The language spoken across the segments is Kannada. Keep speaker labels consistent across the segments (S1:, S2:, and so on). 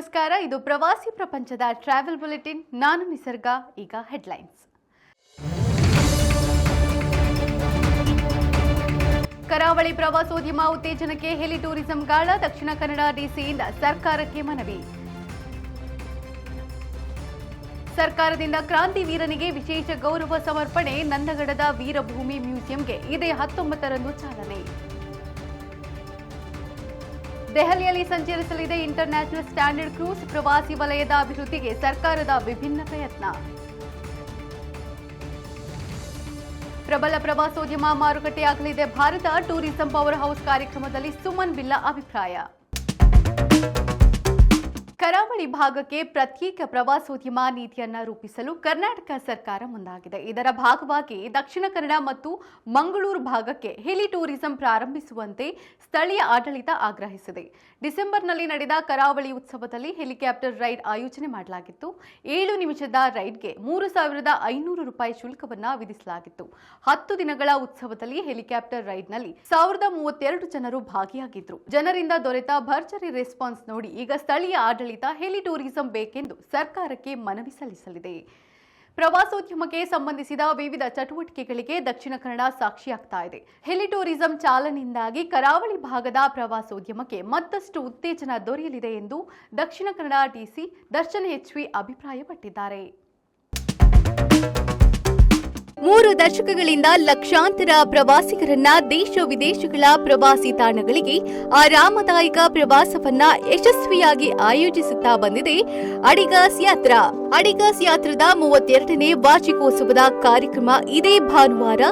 S1: ನಮಸ್ಕಾರ. ಇದು ಪ್ರವಾಸಿ ಪ್ರಪಂಚದ ಟ್ರಾವೆಲ್ ಬುಲೆಟಿನ್ ನಾನು ನಿಸರ್ಗ, ಈಗ ಹೆಡ್ಲೈನ್ಸ್ ಕರಾವಳಿ ಪ್ರವಾಸೋದ್ಯಮ ಉತ್ತೇಜನಕ್ಕೆ ಹೆಲಿ ಟೂರಿಸಂ ಗಾಳ. ದಕ್ಷಿಣ ಕನ್ನಡ ಡಿಸಿಯಿಂದ ಸರ್ಕಾರಕ್ಕೆ ಮನವಿ. ಸರ್ಕಾರದಿಂದ ಕ್ರಾಂತಿ ವೀರನಿಗೆ ವಿಶೇಷ ಗೌರವ ಸಮರ್ಪಣೆ. ನಂದಗಡದ ವೀರಭೂಮಿ ಮ್ಯೂಸಿಯಂಗೆ ಇದೇ ಹತ್ತೊಂಬತ್ತರಂದು ಚಾಲನೆ. ದೆಹಲಿಯಲ್ಲಿ ಸಂಚರಿಸಲಿದೆ ಇಂಟರ್ ನ್ಯಾಷನಲ್ ಸ್ಟ್ಯಾಂಡರ್ಡ್ ಕ್ರೂಸ್ ಪ್ರವಾಸಿ ವಲಯದ ಅಭಿವೃದ್ಧಿಗೆ ಸರ್ಕಾರದ ವಿಭಿನ್ನ ಪ್ರಯತ್ನ. ಪ್ರಬಲ ಪ್ರವಾಸೋದ್ಯಮ ಮಾರುಕಟ್ಟೆಯಾಗಲಿದೆ. ಭಾರತ ಟೂರಿಸಂ ಪವರ್ ಹೌಸ್ ಕಾರ್ಯಕ್ರಮದಲ್ಲಿ ಸುಮನ್ ಬಿಲ್ಲಾ ಅಭಿಪ್ರಾಯ. ಕರಾವಳಿ ಭಾಗಕ್ಕೆ ಪ್ರತ್ಯೇಕ ಪ್ರವಾಸೋದ್ಯಮ ನೀತಿಯನ್ನ ರೂಪಿಸಲು ಕರ್ನಾಟಕ ಸರ್ಕಾರ ಮುಂದಾಗಿದೆ. ಇದರ ಭಾಗವಾಗಿ ದಕ್ಷಿಣ ಕನ್ನಡ ಮತ್ತು ಮಂಗಳೂರು ಭಾಗಕ್ಕೆ ಹೆಲಿ ಟೂರಿಸಂ ಪ್ರಾರಂಭಿಸುವಂತೆ ಸ್ಥಳೀಯ ಆಡಳಿತ ಆಗ್ರಹಿಸಿದೆ. ಡಿಸೆಂಬರ್ನಲ್ಲಿ ನಡೆದ ಕರಾವಳಿ ಉತ್ಸವದಲ್ಲಿ ಹೆಲಿಕಾಪ್ಟರ್ ರೈಡ್ ಆಯೋಜನೆ ಮಾಡಲಾಗಿತ್ತು. ಏಳು ನಿಮಿಷದ ರೈಡ್ಗೆ ಮೂರು ಸಾವಿರದ ಐನೂರು ರೂಪಾಯಿ ಶುಲ್ಕವನ್ನು ವಿಧಿಸಲಾಗಿತ್ತು. ಹತ್ತು ದಿನಗಳ ಉತ್ಸವದಲ್ಲಿ ಹೆಲಿಕಾಪ್ಟರ್ ರೈಡ್ನಲ್ಲಿ ಸಾವಿರದ ಮೂವತ್ತೆರಡು ಜನರು ಭಾಗಿಯಾಗಿದ್ದರು ಜನರಿಂದ ದೊರೆತ ಭರ್ಜರಿ ರೆಸ್ಪಾನ್ಸ್ ನೋಡಿ ಈಗ ಸ್ಥಳೀಯ ಆಡಳಿತ ಹೆಲಿ ಟೂರಿಸಂ ಬೇಕೆಂದು ಸರ್ಕಾರಕ್ಕೆ ಮನವಿ ಸಲ್ಲಿಸಲಿದೆ. ಪ್ರವಾಸೋದ್ಯಮಕ್ಕೆ ಸಂಬಂಧಿಸಿದ ವಿವಿಧ ಚಟುವಟಿಕೆಗಳಿಗೆ ದಕ್ಷಿಣ ಕನ್ನಡ ಸಾಕ್ಷಿಯಾಗ್ತಾ ಇದೆ. ಹೆಲಿ ಟೂರಿಸಂ ಚಾಲನೆಯಿಂದಾಗಿ ಕರಾವಳಿ ಭಾಗದ ಪ್ರವಾಸೋದ್ಯಮಕ್ಕೆ ಮತ್ತಷ್ಟು ಉತ್ತೇಜನ ದೊರೆಯಲಿದೆ ಎಂದು ದಕ್ಷಿಣ ಕನ್ನಡ ಡಿಸಿ ದರ್ಶನ್ ಎಚ್ವಿ ಅಭಿಪ್ರಾಯಪಟ್ಟಿದ್ದಾರೆ. ಮೂರು ದಶಕಗಳಿಂದ ಲಕ್ಷಾಂತರ ಪ್ರವಾಸಿಗರನ್ನ ದೇಶ ವಿದೇಶಗಳ ಪ್ರವಾಸಿ ತಾಣಗಳಿಗೆ ಆರಾಮದಾಯಕ ಪ್ರವಾಸವನ್ನ ಯಶಸ್ವಿಯಾಗಿ ಆಯೋಜಿಸುತ್ತಾ ಬಂದಿದೆ ಅಡಿಗಾಸ್ ಯಾತ್ರಾ. ಅಡಿಗಾಸ್ ಯಾತ್ರದ ಮೂವತ್ತೆರಡನೇ ವಾರ್ಷಿಕೋತ್ಸವದ ಕಾರ್ಯಕ್ರಮ ಇದೇ ಭಾನುವಾರ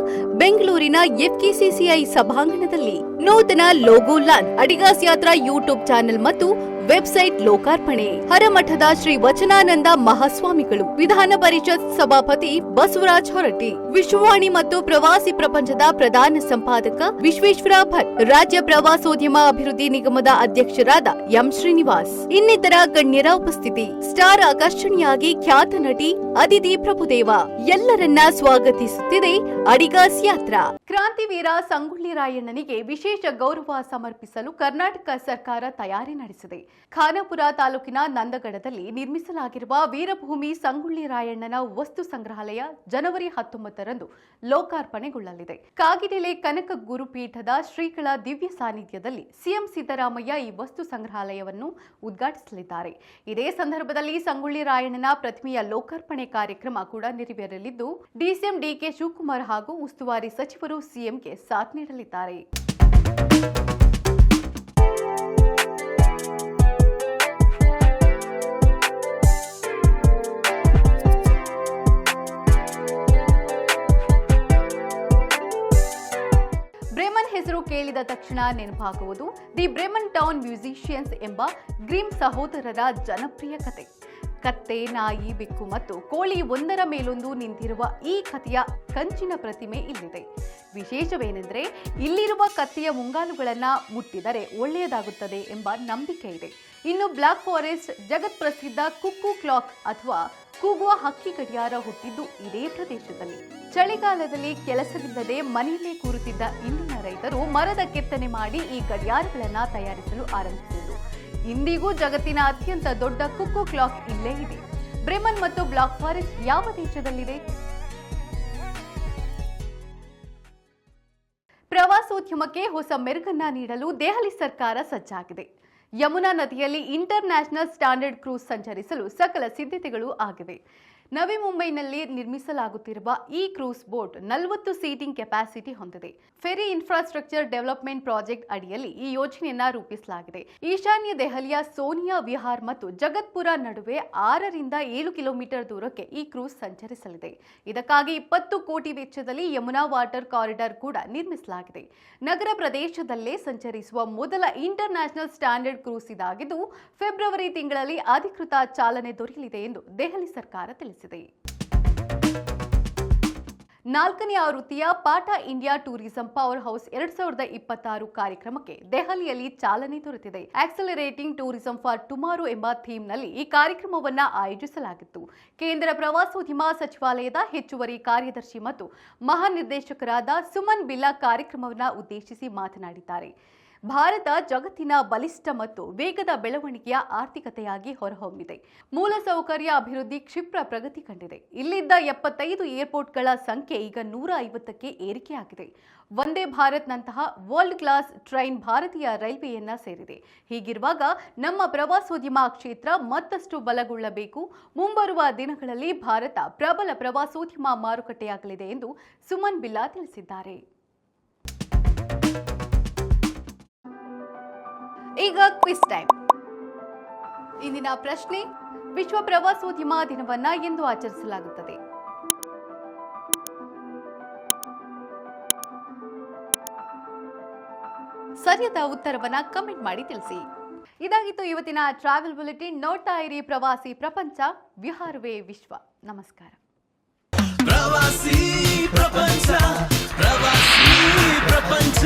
S1: ಬೆಂಗಳೂರಿನ ಎಫ್ಕೆಸಿಸಿಐ ಸಭಾಂಗಣದಲ್ಲಿ. ನೂತನ ಲೋಗೋ ಲಾನ್, ಅಡಿಗಾಸ್ ಯಾತ್ರಾ ಯೂಟ್ಯೂಬ್ ಚಾನೆಲ್ ಮತ್ತು ವೆಬ್ಸೈಟ್ ಲೋಕಾರ್ಪಣೆ. ಹರಮಠದ ಶ್ರೀ ವಚನಾನಂದ ಮಹಾಸ್ವಾಮಿಗಳು, ವಿಧಾನ ಪರಿಷತ್ ಸಭಾಪತಿ ಬಸವರಾಜ್ ಹೊರಟ್ಟಿ, ವಿಶ್ವವಾಣಿ ಮತ್ತು ಪ್ರವಾಸಿ ಪ್ರಪಂಚದ ಪ್ರಧಾನ ಸಂಪಾದಕ ವಿಶ್ವೇಶ್ವರ ಭಟ್, ರಾಜ್ಯ ಪ್ರವಾಸೋದ್ಯಮ ಅಭಿವೃದ್ಧಿ ನಿಗಮದ ಅಧ್ಯಕ್ಷರಾದ ಎಂ ಶ್ರೀನಿವಾಸ್. ಇನ್ನಿತರ ಗಣ್ಯರ ಉಪಸ್ಥಿತಿ. ಸ್ಟಾರ್ ಆಕರ್ಷಣೆಯಾಗಿ ಖ್ಯಾತ ನಟಿ ಅದಿತಿ ಪ್ರಭುದೇವ. ಎಲ್ಲರನ್ನ ಸ್ವಾಗತಿಸುತ್ತಿದೆ ಅಡಿಗಾಸ್ ಯಾತ್ರಾ. ಕ್ರಾಂತಿವೀರ ಸಂಗೊಳ್ಳಿ ರಾಯಣ್ಣನಿಗೆ ವಿಶೇಷ ಗೌರವ ಸಮರ್ಪಿಸಲು ಕರ್ನಾಟಕ ಸರ್ಕಾರ ತಯಾರಿ ನಡೆಸಿದೆ. ಖಾನಾಪುರ ತಾಲೂಕಿನ ನಂದಗಡದಲ್ಲಿ ನಿರ್ಮಿಸಲಾಗಿರುವ ವೀರಭೂಮಿ ಸಂಗೊಳ್ಳಿ ರಾಯಣ್ಣನ ವಸ್ತು ಸಂಗ್ರಹಾಲಯ ಜನವರಿ ಹತ್ತೊಂಬತ್ತರಂದು ಲೋಕಾರ್ಪಣೆಗೊಳ್ಳಲಿದೆ. ಕಾಗಿನೆಲೆ ಕನಕ ಗುರುಪೀಠದ ಶ್ರೀಗಳ ದಿವ್ಯ ಸಾನ್ನಿಧ್ಯದಲ್ಲಿ ಸಿಎಂ ಸಿದ್ದರಾಮಯ್ಯ ಈ ವಸ್ತು ಸಂಗ್ರಹಾಲಯವನ್ನು ಉದ್ಘಾಟಿಸಲಿದ್ದಾರೆ. ಇದೇ ಸಂದರ್ಭದಲ್ಲಿ ಸಂಗೊಳ್ಳಿ ರಾಯಣ್ಣನ ಪ್ರತಿಮೆಯ ಲೋಕಾರ್ಪಣೆ ಕಾರ್ಯಕ್ರಮ ಕೂಡ ನೆರವೇರಲಿದ್ದು, ಡಿಸಿಎಂ ಡಿಕೆ ಶಿವಕುಮಾರ್ ಹಾಗೂ ಉಸ್ತುವಾರಿ ಸಚಿವರು ಸಿಎಂಗೆ ಸಾಥ್ ನೀಡಲಿದ್ದಾರೆ. ಬ್ರೆಮನ್ ಹೆಸರು ಕೇಳಿದ ತಕ್ಷಣ ನೆನಪಾಗುವುದು. ದಿ ಬ್ರೆಮನ್ ಟೌನ್ ಮ್ಯೂಸಿಷಿಯನ್ಸ್ ಎಂಬ ಗ್ರೀಮ್ ಸಹೋದರರ ಜನಪ್ರಿಯ ಕತೆ. ಕತ್ತೆ, ನಾಯಿ, ಬೆಕ್ಕು ಮತ್ತು ಕೋಳಿ ಒಂದರ ಮೇಲೊಂದು ನಿಂತಿರುವ ಈ ಕಥೆಯ ಕಂಚಿನ ಪ್ರತಿಮೆ ಇಲ್ಲಿದೆ. ವಿಶೇಷವೇನೆಂದರೆ ಇಲ್ಲಿರುವ ಕತ್ತಿಯ ಮುಂಗಾಲುಗಳನ್ನು ಮುಟ್ಟಿದರೆ ಒಳ್ಳೆಯದಾಗುತ್ತದೆ ಎಂಬ ನಂಬಿಕೆ ಇದೆ. ಇನ್ನು ಬ್ಲಾಕ್ ಫಾರೆಸ್ಟ್, ಜಗತ್ ಪ್ರಸಿದ್ಧ ಕುಕ್ಕು ಕ್ಲಾಕ್ ಅಥವಾ ಕೂಗುವ ಹಕ್ಕಿ ಗಡಿಯಾರ ಹುಟ್ಟಿದ್ದು ಇದೇ ಪ್ರದೇಶದಲ್ಲಿ. ಚಳಿಗಾಲದಲ್ಲಿ ಕೆಲಸವಿಲ್ಲದೆ ಮನೆಯಲ್ಲೇ ಕೂರುತ್ತಿದ್ದ ಇಲ್ಲಿನ ರೈತರು ಮರದ ಕೆತ್ತನೆ ಮಾಡಿ ಈ ಗಡಿಯಾರಗಳನ್ನು ತಯಾರಿಸಲು ಆರಂಭಿಸಿದರು. ಇಂದಿಗೂ ಜಗತ್ತಿನ ಅತ್ಯಂತ ದೊಡ್ಡ ಕುಕ್ಕು ಕ್ಲಾಕ್ ಇಲ್ಲೇ ಇದೆ. ಬ್ರೆಮನ್ ಮತ್ತು ಬ್ಲಾಕ್ ಫಾರೆಸ್ಟ್ ಯಾವ ದೇಶದಲ್ಲಿದೆ? ಪ್ರವಾಸೋದ್ಯಮಕ್ಕೆ ಹೊಸ ಮೆರುಗನ್ನ ನೀಡಲು ದೆಹಲಿ ಸರ್ಕಾರ ಸಜ್ಜಾಗಿದೆ. ಯಮುನಾ ನದಿಯಲ್ಲಿ ಇಂಟರ್ ನ್ಯಾಷನಲ್ ಸ್ಟ್ಯಾಂಡರ್ಡ್ ಕ್ರೂಸ್ ಸಂಚರಿಸಲು ಸಕಲ ಸಿದ್ಧತೆಗಳು ಆಗಿವೆ. ನವಿ ಮುಂಬೈನಲ್ಲಿ ನಿರ್ಮಿಸಲಾಗುತ್ತಿರುವ ಈ ಕ್ರೂಸ್ ಬೋಟ್ ನಲವತ್ತು ಸೀಟಿಂಗ್ ಕೆಪಾಸಿಟಿ ಹೊಂದಿದೆ. ಫೆರಿ ಇನ್ಫ್ರಾಸ್ಟ್ರಕ್ಚರ್ ಡೆವಲಪ್ಮೆಂಟ್ ಪ್ರಾಜೆಕ್ಟ್ ಅಡಿಯಲ್ಲಿ ಈ ಯೋಜನೆಯನ್ನ ರೂಪಿಸಲಾಗಿದೆ. ಈಶಾನ್ಯ ದೆಹಲಿಯ ಸೋನಿಯಾ ವಿಹಾರ್ ಮತ್ತು ಜಗತ್ಪುರ ನಡುವೆ ಆರರಿಂದ ಏಳು ಕಿಲೋಮೀಟರ್ ದೂರಕ್ಕೆ ಈ ಕ್ರೂಸ್ ಸಂಚರಿಸಲಿದೆ. ಇದಕ್ಕಾಗಿ ಇಪ್ಪತ್ತು ಕೋಟಿ ವೆಚ್ಚದಲ್ಲಿ ಯಮುನಾ ವಾಟರ್ ಕಾರಿಡಾರ್ ಕೂಡ ನಿರ್ಮಿಸಲಾಗಿದೆ. ನಗರ ಪ್ರದೇಶದಲ್ಲೇ ಸಂಚರಿಸುವ ಮೊದಲ ಇಂಟರ್ ಸ್ಟ್ಯಾಂಡರ್ಡ್ ಕ್ರೂಸ್ ಇದಾಗಿದ್ದು, ಫೆಬ್ರವರಿ ತಿಂಗಳಲ್ಲಿ ಅಧಿಕೃತ ಚಾಲನೆ ದೊರೆಯಲಿದೆ ಎಂದು ದೆಹಲಿ ಸರ್ಕಾರ ತಿಳಿಸಿದೆ. ನಾಲ್ಕನೇ ಆವೃತ್ತಿಯ ಪಾಠ ಇಂಡಿಯಾ ಟೂರಿಸಂ ಪವರ್ ಹೌಸ್ ಎರಡ್ ಸಾವಿರದ ಇಪ್ಪತ್ತಾರು ಕಾರ್ಯಕ್ರಮಕ್ಕೆ ದೆಹಲಿಯಲ್ಲಿ ಚಾಲನೆ ದೊರೆತಿದೆ. ಆಕ್ಸಲರೇಟಿಂಗ್ ಟೂರಿಸಂ ಫಾರ್ ಟುಮಾರೋ ಎಂಬ ಥೀಮ್ನಲ್ಲಿ ಈ ಕಾರ್ಯಕ್ರಮವನ್ನು ಆಯೋಜಿಸಲಾಗಿತ್ತು. ಕೇಂದ್ರ ಪ್ರವಾಸೋದ್ಯಮ ಸಚಿವಾಲಯದ ಹೆಚ್ಚುವರಿ ಕಾರ್ಯದರ್ಶಿ ಮತ್ತು ಮಹಾನಿರ್ದೇಶಕರಾದ ಸುಮನ್ ಬಿಲ್ಲಾ ಕಾರ್ಯಕ್ರಮವನ್ನು ಉದ್ದೇಶಿಸಿ ಮಾತನಾಡಿದ್ದಾರೆ. ಭಾರತ ಜಗತ್ತಿನ ಬಲಿಷ್ಠ ಮತ್ತು ವೇಗದ ಬೆಳವಣಿಗೆಯ ಆರ್ಥಿಕತೆಯಾಗಿ ಹೊರಹೊಮ್ಮಿದೆ. ಮೂಲಸೌಕರ್ಯ ಅಭಿವೃದ್ಧಿ ಕ್ಷಿಪ್ರ ಪ್ರಗತಿ ಕಂಡಿದೆ. ಇಲ್ಲಿದ್ದ ಎಪ್ಪತ್ತೈದು ಏರ್ಪೋರ್ಟ್ಗಳ ಸಂಖ್ಯೆ ಈಗ ನೂರ ಐವತ್ತಕ್ಕೆ ಏರಿಕೆಯಾಗಿದೆ. ವಂದೇ ಭಾರತ್ನಂತಹ ವರ್ಲ್ಡ್ ಕ್ಲಾಸ್ ಟ್ರೈನ್ ಭಾರತೀಯ ರೈಲ್ವೆಯನ್ನ ಸೇರಿದೆ. ಹೀಗಿರುವಾಗ ನಮ್ಮ ಪ್ರವಾಸೋದ್ಯಮ ಕ್ಷೇತ್ರ ಮತ್ತಷ್ಟು ಬಲಗೊಳ್ಳಬೇಕು. ಮುಂಬರುವ ದಿನಗಳಲ್ಲಿ ಭಾರತ ಪ್ರಬಲ ಪ್ರವಾಸೋದ್ಯಮ ಮಾರುಕಟ್ಟೆಯಾಗಲಿದೆ ಎಂದು ಸುಮನ್ ಬಿಲ್ಲಾ ತಿಳಿಸಿದ್ದಾರೆ. ಇದೀಗ ಕ್ವಿಸ್ ಟೈಮ್. ಇಂದಿನ ಪ್ರಶ್ನೆ, ವಿಶ್ವ ಪ್ರವಾಸೋದ್ಯಮ ದಿನವನ್ನ ಎಂದು ಆಚರಿಸಲಾಗುತ್ತದೆ. ಸರಿಯಾದ ಉತ್ತರವನ್ನ ಕಮೆಂಟ್ ಮಾಡಿ ತಿಳಿಸಿ. ಇದಾಗಿತ್ತು ಇವತ್ತಿನ ಟ್ರಾವೆಲ್ ಬುಲೆಟಿನ್. ನೋಡ್ತಾ ಇರಿ ಪ್ರವಾಸಿ ಪ್ರಪಂಚ, ವಿಹಾರವೇ ವಿಶ್ವ. ನಮಸ್ಕಾರ.
S2: ಪ್ರವಾಸಿ ಪ್ರಪಂಚ ಪ್ರವಾಸಿ ಪ್ರಪಂಚ.